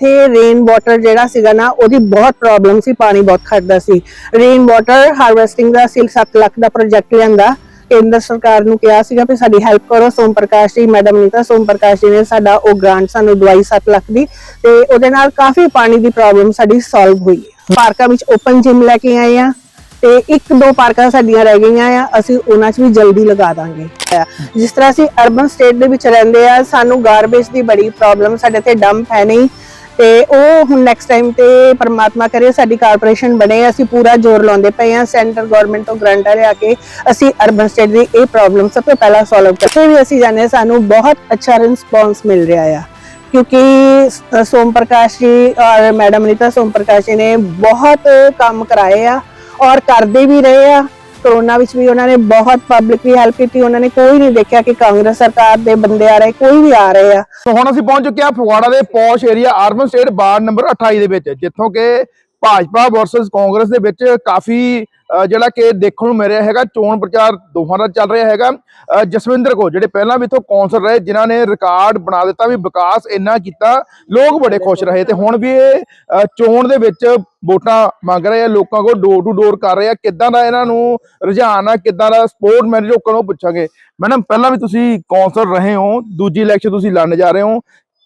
ਇੱਥੇ rain water ਜਿਹੜਾ ਸੀਗਾ ਨਾ, ਉਹਦੀ ਬਹੁਤ ਪ੍ਰੋਬਲਮ ਸੀ, ਪਾਣੀ ਬਹੁਤ ਖੜਦਾ ਸੀ। ਰੇਨ ਵਾਟਰ ਹਾਰਵੈਸਟਿੰਗ ਦਾ ਅਸੀਂ 7 ਲੱਖ ਦਾ ਪ੍ਰੋਜੈਕਟ ਲਿਆਂਦਾ। ਕੇਂਦਰ ਸਰਕਾਰ ਨੂੰ ਕਿਹਾ ਸੀਗਾ ਵੀ ਸਾਡੀ ਹੈਲਪ ਕਰੋ, ਸੋਮ ਪ੍ਰਕਾਸ਼ ਜੀ, ਮੈਡਮ ਨੀਤਾ, ਸੋਮ ਪ੍ਰਕਾਸ਼ ਜੀ ਨੇ ਸਾਡਾ ਉਹ ਗ੍ਰਾਂਟ ਸਾਨੂੰ ਦਵਾਈ 7 ਲੱਖ ਦੀ ਤੇ ਉਹਦੇ ਨਾਲ ਕਾਫੀ ਪਾਣੀ ਦੀ ਪ੍ਰੋਬਲਮ ਸਾਡੀ ਸੋਲਵ ਹੋਈ। ਪਾਰਕਾਂ ਵਿੱਚ ਓਪਨ ਜਿਮ ਲੈ ਕੇ ਆਏ ਆ ਤੇ ਇੱਕ ਦੋ ਪਾਰਕਾਂ ਸਾਡੀਆਂ ਰਹਿ ਗਈਆਂ ਆ, ਅਸੀਂ ਉਹਨਾਂ 'ਚ ਵੀ ਜਲਦੀ ਲਗਾ ਦਾਂਗੇ। ਜਿਸ ਤਰ੍ਹਾਂ ਅਸੀਂ ਅਰਬਨ ਸਟੇਟ ਦੇ ਵਿੱਚ ਰਹਿੰਦੇ ਆ, ਸਾਨੂੰ ਗਾਰਬੇਜ ਦੀ ਬੜੀ ਪ੍ਰੋਬਲਮ ਸਾਡੇ ਤੇ ਡੰਪ ਹੈ ਨਹੀਂ। ਤੇ ਉਹ ਹੁਣ ਨੈਕਸਟ ਟਾਈਮ ਤੇ ਪਰਮਾਤਮਾ ਕਰੇ, ਸਾਡੀ ਕਾਰਪੋਰੇਸ਼ਨ ਬਣੇ, ਅਸੀਂ ਪੂਰਾ ਜ਼ੋਰ ਲਾਉਂਦੇ ਪਏ ਆ ਸੈਂਟਰ ਗਵਰਨਮੈਂਟ ਤੋਂ ਗ੍ਰਾਂਟਾਂ ਲਿਆ ਕੇ ਅਸੀਂ ਅਰਬਨ ਸਟੇਟ ਦੀ ਇਹ ਪ੍ਰੋਬਲਮ ਸਭ ਤੋਂ ਪਹਿਲਾਂ ਸੋਲਵ ਕਰਦੇ ਵੀ ਅਸੀਂ ਜਾਣੇ ਸਾਨੂੰ ਬਹੁਤ ਅੱਛਾ ਰਿਸਪੌਂਸ ਮਿਲ ਰਿਹਾ ਆ। ਕਿਉਂਕਿ ਸੋਮ ਪ੍ਰਕਾਸ਼ ਜੀ ਔਰ ਮੈਡਮ ਨੀਤਾ ਸੋਮ ਪ੍ਰਕਾਸ਼ ਜੀ ਨੇ ਬਹੁਤ ਕੰਮ ਕਰਾਏ ਆ ਔਰ ਕਰਦੇ ਵੀ ਰਹੇ ਆ। ਕਰੋਨਾ ਵਿੱਚ ਵੀ ਉਹਨਾਂ ਨੇ ਬਹੁਤ ਪਬਲਿਕ ਦੀ ਹੈਲਪ ਕੀਤੀ, ਉਹਨਾਂ ਨੇ ਕੋਈ ਨਹੀਂ ਦੇਖਿਆ ਕਿ ਕਾਂਗਰਸ ਸਰਕਾਰ ਦੇ ਬੰਦੇ ਆ ਰਹੇ, ਕੋਈ ਵੀ ਆ ਰਹੇ ਆ। ਹੁਣ ਅਸੀਂ ਪਹੁੰਚ ਚੁੱਕੇ ਹਾਂ ਫਗਵਾੜਾ ਦੇ posh area urban state ward number 28 ਦੇ ਵਿੱਚ, ਜਿੱਥੋਂ ਕਿ ਭਾਜਪਾ ਵਰਸਸ ਕਾਂਗਰਸ ਦੇ ਵਿੱਚ ਕਾਫੀ ਜਿਹੜਾ ਕਿ ਦੇਖਣ ਨੂੰ ਮਿਲ ਰਿਹਾ ਹੈਗਾ, ਚੋਣ ਪ੍ਰਚਾਰ ਦੋਹਾਂ ਦਾ ਚੱਲ ਰਿਹਾ ਹੈਗਾ। ਜਸਵਿੰਦਰ ਕੋ ਜਿਹੜੇ ਪਹਿਲਾਂ ਵੀ ਇੱਥੋਂ ਕੌਂਸਲ ਰਹੇ, ਜਿਨ੍ਹਾਂ ਨੇ ਰਿਕਾਰਡ ਬਣਾ ਦਿੱਤਾ ਵੀ ਵਿਕਾਸ ਇੰਨਾ ਕੀਤਾ, ਲੋਕ ਬੜੇ ਖੁਸ਼ ਰਹੇ ਤੇ ਹੁਣ ਵੀ ਇਹ ਚੋਣ ਦੇ ਵਿੱਚ ਵੋਟਾਂ ਮੰਗ ਰਹੇ ਆ, ਲੋਕਾਂ ਕੋਲ ਡੋਰ ਟੂ ਡੋਰ ਕਰ ਰਹੇ ਆ। ਕਿੱਦਾਂ ਦਾ ਇਹਨਾਂ ਨੂੰ ਰੁਝਾਨ ਆ, ਕਿੱਦਾਂ ਦਾ ਸਪੋਰਟ ਮੈਨ ਲੋਕਾਂ ਨੂੰ ਪੁੱਛਾਂਗੇ? ਮੈਡਮ, ਪਹਿਲਾਂ ਵੀ ਤੁਸੀਂ ਕੌਂਸਲ ਰਹੇ ਹੋ, ਦੂਜੀ ਇਲੈਕਸ਼ਨ ਤੁਸੀਂ ਲੜਨ ਜਾ ਰਹੇ ਹੋ।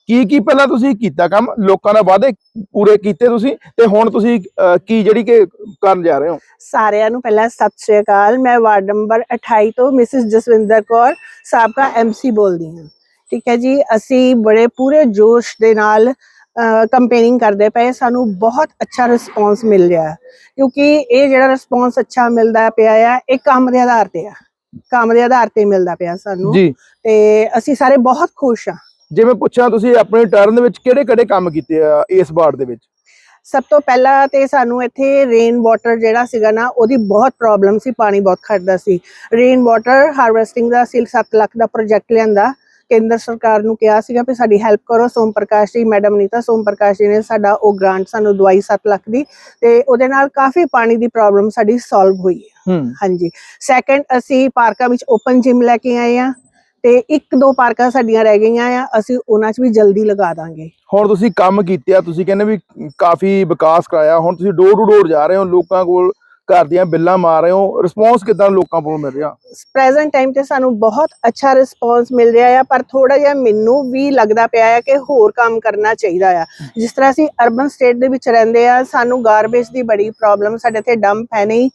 ਕੀ ਕੀ ਪਹਿਲਾਂ ਤੁਸੀਂ ਕੀਤਾ ਕੰਮ? ਲੋਕਾਂ ਦਾ ਵਾਅਦੇ ਪੂਰੇ ਕੀਤੇ ਤੁਸੀਂ? ਤੇ ਹੁਣ ਤੁਸੀਂ ਕੀ ਜਿਹੜੀ ਕਿ ਕਰਨ ਜਾ ਰਹੇ ਹੋ? ਸਾਰਿਆਂ ਨੂੰ ਪਹਿਲਾਂ ਸਤਿ ਸ਼੍ਰੀ ਅਕਾਲ। ਮੈਂ ਵਾਰਡ ਨੰਬਰ 28 ਤੋਂ ਮਿਸਿਸ ਜਸਵਿੰਦਰ ਕੌਰ ਸਾਬਕਾ ਐਮਸੀ ਬੋਲਦੀ ਹਾਂ। ਠੀਕ ਹੈ ਜੀ? ਅਸੀਂ ਬੜੇ ਪੂਰੇ ਜੋਸ਼ ਦੇ ਨਾਲ ਕੰਪੇਨਿੰਗ ਕਰਦੇ ਪਏ। ਸਾਨੂੰ ਬਹੁਤ ਅੱਛਾ ਰਿਸਪੌਂਸ ਮਿਲ ਰਿਹਾ। ਕਿਉਂਕਿ ਇਹ ਜਿਹੜਾ ਰਿਸਪੌਂਸ ਅੱਛਾ ਮਿਲਦਾ ਪਿਆ ਆ ਇਹ ਕੰਮ ਦੇ ਆਧਾਰ ਤੇ ਆ। ਕੰਮ ਦੇ ਆਧਾਰ ਤੇ ਮਿਲਦਾ ਪਿਆ ਸਾਨੂੰ। ਤੇ ਅਸੀਂ ਸਾਰੇ ਬਹੁਤ ਖੁਸ਼ ਆ ਜਿਵੇਂ ਪੁੱਛਿਆ ਤੁਸੀਂ ਆਪਣੇ ਟਰਨ ਦੇ ਵਿੱਚ ਕਿਹੜੇ ਕਿਹੜੇ ਕੰਮ ਕੀਤੇ ਆ ਇਸ ਵਾਰਡ ਦੇ ਵਿੱਚ? ਸਭ ਤੋਂ ਪਹਿਲਾਂ ਤੇ ਸਾਨੂੰ ਇੱਥੇ ਰੇਨ ਵਾਟਰ ਜਿਹੜਾ ਸੀਗਾ ਨਾ ਉਹਦੀ ਬਹੁਤ ਪ੍ਰੋਬਲਮ ਸੀ ਪਾਣੀ ਬਹੁਤ ਖੜਦਾ ਸੀ। ਰੇਨ ਵਾਟਰ ਹਾਰਵੈਸਟਿੰਗ ਦਾ ਅਸੀਂ 7 ਲੱਖ ਦਾ ਪ੍ਰੋਜੈਕਟ ਲਿਆਂਦਾ। ਕੇਂਦਰ ਸਰਕਾਰ ਨੂੰ ਕਿਹਾ ਸੀਗਾ ਵੀ ਸਾਡੀ ਹੈਲਪ ਕਰੋ ਸੋਮ ਪ੍ਰਕਾਸ਼ ਜੀ ਮੈਡਮ ਨੀਤਾ ਸੋਮ ਪ੍ਰਕਾਸ਼ ਜੀ ਨੇ ਸਾਡਾ ਉਹ ਗ੍ਰਾਂਟ ਸਾਨੂੰ ਦਵਾਈ 7 ਲੱਖ ਦੀ ਤੇ ਉਹਦੇ ਨਾਲ ਕਾਫੀ ਪਾਣੀ ਦੀ ਪ੍ਰੋਬਲਮ ਸਾਡੀ ਸੋਲਵ ਹੋਈ ਹੂੰ। ਹਾਂਜੀ। ਸੈਕੰਡ ਅਸੀਂ ਪਾਰਕਾਂ ਵਿੱਚ ਓਪਨ ਜਿਮ ਲੈ ਕੇ ਆਏ ਆ ਤੇ ਇੱਕ ਦੋ ਪਾਰਕਾਂ ਸਾਡੀਆਂ ਰਹਿ ਗਈਆਂ ਆ ਅਸੀਂ ਉਹਨਾਂ 'ਚ ਵੀ ਜਲਦੀ ਲਗਾ ਦਾਂਗੇ। ਹੁਣ ਤੁਸੀਂ ਕੰਮ ਕੀਤੇ ਆ ਤੁਸੀਂ ਕਹਿੰਦੇ ਵੀ ਕਾਫੀ ਵਿਕਾਸ ਕਰਾਇਆ ਹੁਣ ਤੁਸੀਂ ਡੋਰ ਟੂ ਡੋਰ ਜਾ ਰਹੇ ਹੋ ਲੋਕਾਂ ਕੋਲ ਘਰ ਦੀਆਂ ਬਿੱਲਾਂ ਮਾਰ ਰਹੇ ਹੋ ਰਿਸਪੌਂਸ ਕਿਦਾਂ ਲੋਕਾਂ ਕੋਲ ਮਿਲ ਰਿਹਾ? ਪ੍ਰੈਜ਼ੈਂਟ ਟਾਈਮ ਤੇ ਸਾਨੂੰ ਬਹੁਤ ਅੱਛਾ ਰਿਸਪੌਂਸ ਮਿਲ ਰਿਹਾ ਆ ਪਰ ਥੋੜਾ ਜਿਹਾ ਮੈਨੂੰ ਵੀ ਲੱਗਦਾ ਪਿਆ ਹੈ ਕਿ ਹੋਰ ਕੰਮ ਕਰਨਾ ਚਾਹੀਦਾ ਆ। ਜਿਸ ਤਰ੍ਹਾਂ ਅਸੀਂ ਅਰਬਨ ਸਟੇਟ ਦੇ ਵਿੱਚ ਰਹਿੰਦੇ ਆ ਸਾਨੂੰ ਗਾਰਬੇਜ ਦੀ ਬੜੀ ਪ੍ਰੋਬਲਮ ਸਾਡੇ ਤੇ ਡੰਪ ਹੈ ਨਹੀਂ।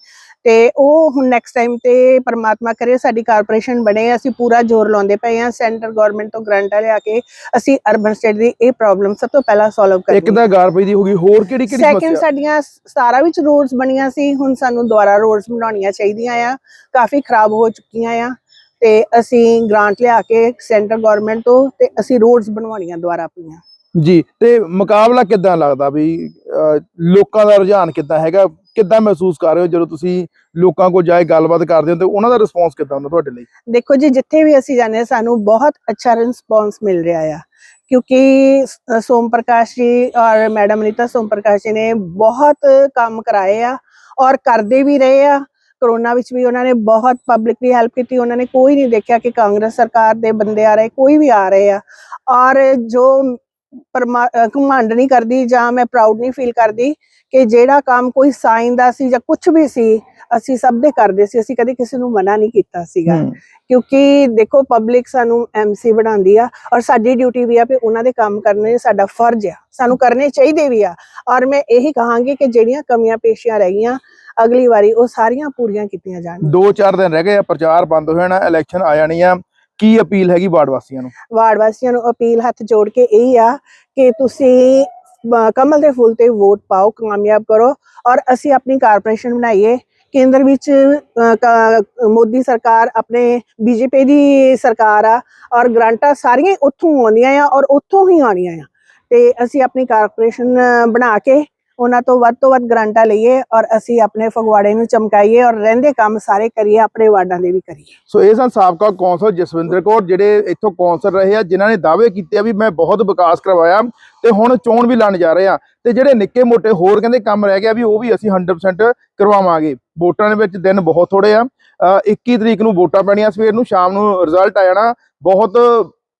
ਤੇ ਉਹ ਹੁਣ ਨੈਕਸਟ ਟਾਈਮ ਤੇ ਪਰਮਾਤਮਾ ਕਰੇ ਸਾਡੀ ਕਾਰਪੋਰੇਸ਼ਨ ਬਣੇ ਅਸੀਂ ਪੂਰਾ ਜ਼ੋਰ ਲਾਉਂਦੇ ਪਏ ਆ ਸੈਂਟਰ ਗਵਰਨਮੈਂਟ ਤੋਂ ਗ੍ਰਾਂਟਾਂ ਲਿਆ ਕੇ ਅਸੀਂ ਅਰਬਨ ਸਟੇਟ ਦੀ ਇਹ ਪ੍ਰੋਬਲਮ ਸਭ ਤੋਂ ਪਹਿਲਾਂ ਸੋਲਵ ਇੱਕ ਕਰਾਂਗੇ ਤਾਂ ਗਾਰਬੇਜ ਦੀ ਹੋ ਗਈ ਹੋਰ ਕਿਹੜੀ ਕਿਹੜੀ ਸੈਕਿੰਡ ਸਾਡੀਆਂ ਸਾਰਾ ਵਿੱਚ ਰੋਡਸ ਬਣੀਆਂ ਸੀ ਹੁਣ ਸਾਨੂੰ ਦੁਬਾਰਾ ਰੋਡਸ ਬਣਾਉਣੀਆਂ ਚਾਹੀਦੀਆਂ ਆ ਕਾਫੀ ਖਰਾਬ ਹੋ ਚੁੱਕੀਆਂ ਆ ਤੇ ਅਸੀਂ ਗ੍ਰਾਂਟ ਲਿਆ ਕੇ ਸੈਂਟਰ ਗਵਰਨਮੈਂਟ ਤੋਂ ਤੇ ਅਸੀਂ ਰੋਡਸ ਬਣਵਾਉਣੀਆਂ ਦੁਬਾਰਾ ਆਪਣੀਆਂ। ਜੀ ਤੇ ਮੁਕਾਬਲਾ ਕਿਦਾਂ ਲੱਗਦਾ ਵੀ ਲੋਕਾਂ ਦਾ ਰੁਝਾਨ ਕਿਦਾਂ ਹੈਗਾ, ਕਿੱਦਾਂ ਮਹਿਸੂਸ ਕਰ ਰਹੇ ਹੋ ਜਦੋਂ ਤੁਸੀਂ ਲੋਕਾਂ ਕੋਲ ਜਾਏ ਗੱਲਬਾਤ ਕਰਦੇ ਹੋ ਤੇ ਉਹਨਾਂ ਦਾ ਰਿਸਪੌਂਸ ਕਿੱਦਾਂ ਹੁੰਦਾ ਤੁਹਾਡੇ ਲਈ? ਦੇਖੋ ਜੀ, ਜਿੱਥੇ ਵੀ ਅਸੀਂ ਜਾਂਦੇ ਸਾਨੂੰ ਬਹੁਤ ਅੱਛਾ ਰਿਸਪੌਂਸ ਮਿਲ ਰਿਹਾ ਆ। ਕਿਉਂਕਿ ਸੋਮ ਪ੍ਰਕਾਸ਼ ਜੀ ਔਰ ਮੈਡਮ ਨੀਤਾ ਸੋਮ ਪ੍ਰਕਾਸ਼ ਜੀ ਨੇ ਬਹੁਤ ਕੰਮ ਕਰਾਏ ਆ ਔਰ ਕਰਦੇ ਵੀ ਰਹੇ ਆ। ਕਰੋਨਾ ਵਿੱਚ ਵੀ ਉਹਨਾਂ ਨੇ ਬਹੁਤ ਪਬਲਿਕ ਦੀ ਹੈਲਪ ਕੀਤੀ, ਉਹਨਾਂ ਨੇ ਕੋਈ ਨਹੀਂ ਦੇਖਿਆ ਕਿ ਕਾਂਗਰਸ ਸਰਕਾਰ ਦੇ ਬੰਦੇ ਆ ਰਹੇ, ਕੋਈ ਵੀ ਆ ਰਹੇ ਆ। ਔਰ ਜੋ ਘਮੰਡ ਨਹੀਂ ਕਰਦੀ ਜਾਂ ਮੈਂ ਪ੍ਰਾਊਡ ਨਹੀਂ ਫੀਲ ਕਰਦੀ ਕਿ ਜਿਹੜਾ ਕੰਮ ਕੋਈ ਸਾਈਨ ਦਾ ਸੀ ਜਾਂ ਕੁਝ ਵੀ ਸੀ ਅਸੀਂ ਸਭ ਦੇ ਕਰਦੇ ਸੀ ਅਸੀਂ ਕਦੇ ਕਿਸੇ ਨੂੰ ਮਨਾ ਨਹੀਂ ਕੀਤਾ ਸੀਗਾ। ਕਿਉਂਕਿ ਦੇਖੋ ਪਬਲਿਕ ਸਾਨੂੰ ਐਮਸੀ ਬਣਾਉਂਦੀ ਆ ਔਰ ਸਾਡੀ ਡਿਊਟੀ ਵੀ ਆ ਵੀ ਉਹਨਾਂ ਦੇ ਕੰਮ ਕਰਨੇ ਸਾਡਾ ਫਰਜ਼ ਆ ਸਾਨੂੰ ਕਰਨੇ ਚਾਹੀਦੇ ਵੀ ਆ। ਔਰ ਮੈਂ ਇਹੀ ਕਹਾਂਗੀ ਕਿ ਜਿਹੜੀਆਂ ਕਮੀਆਂ ਪੇਸ਼ੀਆਂ ਰਹਿ ਗਈਆਂ ਅਗਲੀ ਵਾਰੀ ਉਹ ਸਾਰੀਆਂ ਪੂਰੀਆਂ ਕੀਤੀਆਂ ਜਾਣ। ਦੋ ਚਾਰ ਦਿਨ ਰਹਿ ਗਏ ਆ ਪ੍ਰਚਾਰ ਬੰਦ ਹੋ ਜਾਣਾ ਇਲੈਕਸ਼ਨ ਆ ਜਾਣੀ ਆ। ਕੀ ਅਪੀਲ ਹੈਗੀ ਵਾਰਡ ਵਾਸੀਆਂ ਨੂੰ? ਵਾਰਡ ਵਾਸੀਆਂ ਨੂੰ ਅਪੀਲ ਹੱਥ ਜੋੜ ਕੇ ਇਹ ਆ ਕਿ ਤੁਸੀਂ ਕਮਲ ਦੇ ਫੁੱਲ ਤੇ ਵੋਟ ਪਾਓ, ਕਾਮਯਾਬ ਕਰੋ ਔਰ ਅਸੀਂ ਆਪਣੀ ਕਾਰਪੋਰੇਸ਼ਨ ਬਣਾਈਏ। ਕੇਂਦਰ ਵਿੱਚ ਮੋਦੀ ਸਰਕਾਰ ਆਪਣੇ, ਬੀਜੇਪੀ ਦੀ ਸਰਕਾਰ ਆ ਔਰ ਗ੍ਰਾਂਟਾਂ ਸਾਰੀਆਂ ਉੱਥੋਂ ਆਉਂਦੀਆਂ ਆ ਔਰ ਉੱਥੋਂ ਹੀ ਆਉਣੀਆਂ ਆ। ਤੇ ਅਸੀਂ ਆਪਣੀ ਕਾਰਪੋਰੇਸ਼ਨ ਬਣਾ ਕੇ ਉਹਨਾਂ ਤੋਂ ਵੱਧ ਤੋਂ ਵੱਧ ਗ੍ਰਾਂਟਾਂ ਲਈਏ ਔਰ ਅਸੀਂ ਆਪਣੇ ਫਗਵਾੜੇ ਨੂੰ ਚਮਕਾਈਏ ਔਰ ਰਹਿੰਦੇ ਕੰਮ ਸਾਰੇ ਕਰੀਏ ਆਪਣੇ ਵਾਰਡਾਂ ਦੇ ਵੀ ਕਰੀਏ। ਸੋ ਇਹ ਸਨ ਸਾਬਕਾ ਕੌਂਸਲ ਜਸਵਿੰਦਰ ਕੌਰ ਜਿਹੜੇ ਇੱਥੋਂ ਕੌਂਸਲ ਰਹੇ ਆ ਜਿਨ੍ਹਾਂ ਨੇ ਦਾਅਵੇ ਕੀਤੇ ਆ ਵੀ ਮੈਂ ਬਹੁਤ ਵਿਕਾਸ ਕਰਵਾਇਆ ਤੇ ਹੁਣ ਚੋਣ ਵੀ ਲੜਨ ਜਾ ਰਹੇ ਆ। ਤੇ ਜਿਹੜੇ ਨਿੱਕੇ ਮੋਟੇ ਹੋਰ ਕਹਿੰਦੇ ਕੰਮ ਰਹਿ ਗਿਆ ਵੀ ਉਹ ਵੀ ਅਸੀਂ 100% ਕਰਵਾਵਾਂਗੇ। ਵੋਟਾਂ ਦੇ ਵਿੱਚ ਦਿਨ ਬਹੁਤ ਥੋੜੇ ਆ। ਅ, 21 ਤਰੀਕ ਨੂੰ ਵੋਟਾਂ ਪੈਣੀਆਂ ਸਵੇਰ ਨੂੰ ਸ਼ਾਮ ਨੂੰ ਰਿਜ਼ਲਟ ਆ ਜਾਣਾ। ਬਹੁਤ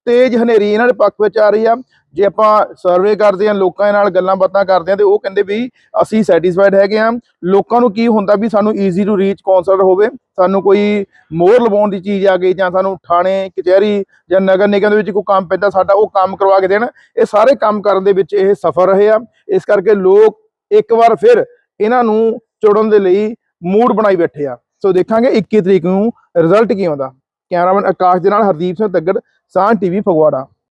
ਤੇਜ਼ ਹਨੇਰੀ ਇਹਨਾਂ ਦੇ ਪੱਖ ਵਿੱਚ ਆ ਰਹੀ ਆ। ਜੇ ਆਪਾਂ ਸਰਵੇ ਕਰਦੇ ਹਾਂ, ਲੋਕਾਂ ਨਾਲ ਗੱਲਾਂ ਬਾਤਾਂ ਕਰਦੇ ਹਾਂ, ਤੇ ਉਹ ਕਹਿੰਦੇ ਵੀ ਅਸੀਂ ਸੈਟੀਸਫਾਈਡ ਹੈਗੇ ਆ ਲੋਕਾਂ ਨੂੰ ਕੀ ਹੁੰਦਾ ਵੀ ਸਾਨੂੰ ਈਜ਼ੀ ਟੂ ਰੀਚ ਕੌਂਸਲਰ ਹੋਵੇ, ਸਾਨੂੰ ਕੋਈ ਮੋਹਰ ਲਵਾਉਣ ਦੀ ਚੀਜ਼ ਆ ਗਈ ਜਾਂ ਸਾਨੂੰ ਥਾਣੇ, ਕਚਹਿਰੀ ਜਾਂ ਨਗਰ ਨਿਗਮ ਦੇ ਵਿੱਚ ਕੋਈ ਕੰਮ ਪੈਂਦਾ, ਸਾਡਾ ਉਹ ਕੰਮ ਕਰਵਾ ਕੇ ਦੇਣ। ਇਹ ਸਾਰੇ ਕੰਮ ਕਰਨ ਦੇ ਵਿੱਚ ਇਹ ਸਫਲ ਰਹੇ ਆ। ਇਸ ਕਰਕੇ ਲੋਕ ਇੱਕ ਵਾਰ ਫਿਰ ਇਹਨਾਂ ਨੂੰ ਚੁਣਨ ਦੇ ਲਈ ਮੂਡ ਬਣਾਈ ਬੈਠੇ ਆ। ਸੋ ਦੇਖਾਂਗੇ 21 ਤਰੀਕ ਨੂੰ ਰਿਜ਼ਲਟ ਕੀ ਆਉਂਦਾ। ਕੈਮਰਾਮੈਨ ਆਕਾਸ਼ ਦੇ ਨਾਲ ਹਰਦੀਪ ਸਿੰਘ ਤੱਗੜ ਸਾਨ ਟੀਵੀ ਫਗਵਾੜਾ।